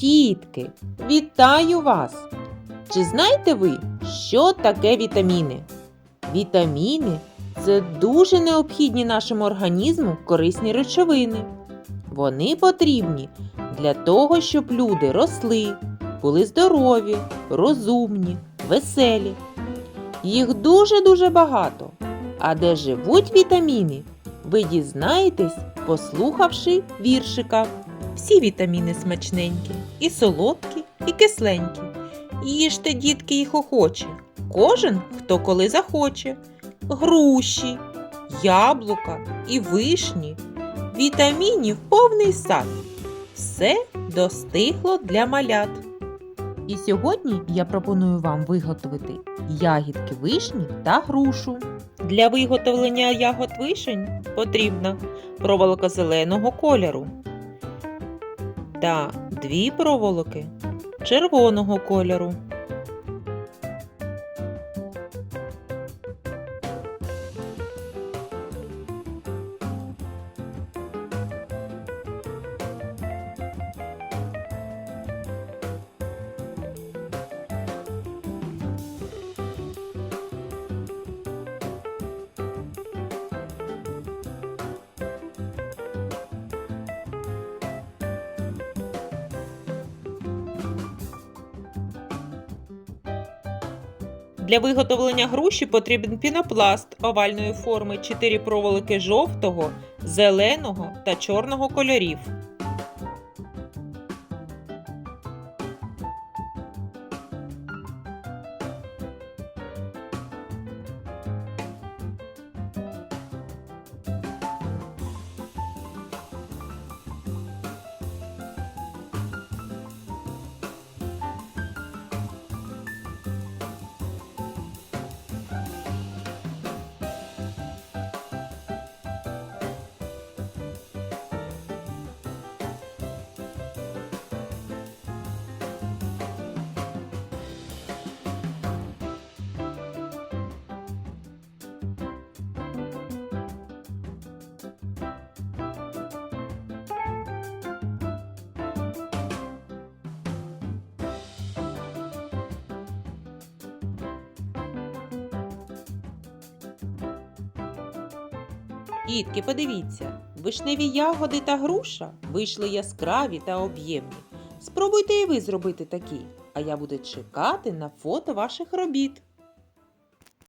Дітки, вітаю вас! Чи знаєте ви, що таке вітаміни? Вітаміни це дуже необхідні нашому організму корисні речовини. Вони потрібні для того, щоб люди росли, були здорові, розумні, веселі. Їх дуже-дуже багато. А де живуть вітаміни, ви дізнаєтесь, послухавши віршика. Всі вітаміни смачненькі, і солодкі, і кисленькі. Їжте, дітки, їх охоче. Кожен, хто коли захоче. Груші, яблука і вишні. Вітамінів повний сад. Все достигло для малят. І сьогодні я пропоную вам виготовити ягідки вишні та грушу. Для виготовлення ягод вишень потрібна проволока зеленого кольору та дві проволоки червоного кольору. Для виготовлення груші потрібен пінопласт овальної форми 4 проволоки жовтого, зеленого та чорного кольорів. Дітки, подивіться, вишневі ягоди та груша вийшли яскраві та об'ємні. Спробуйте і ви зробити такі, а я буду чекати на фото ваших робіт.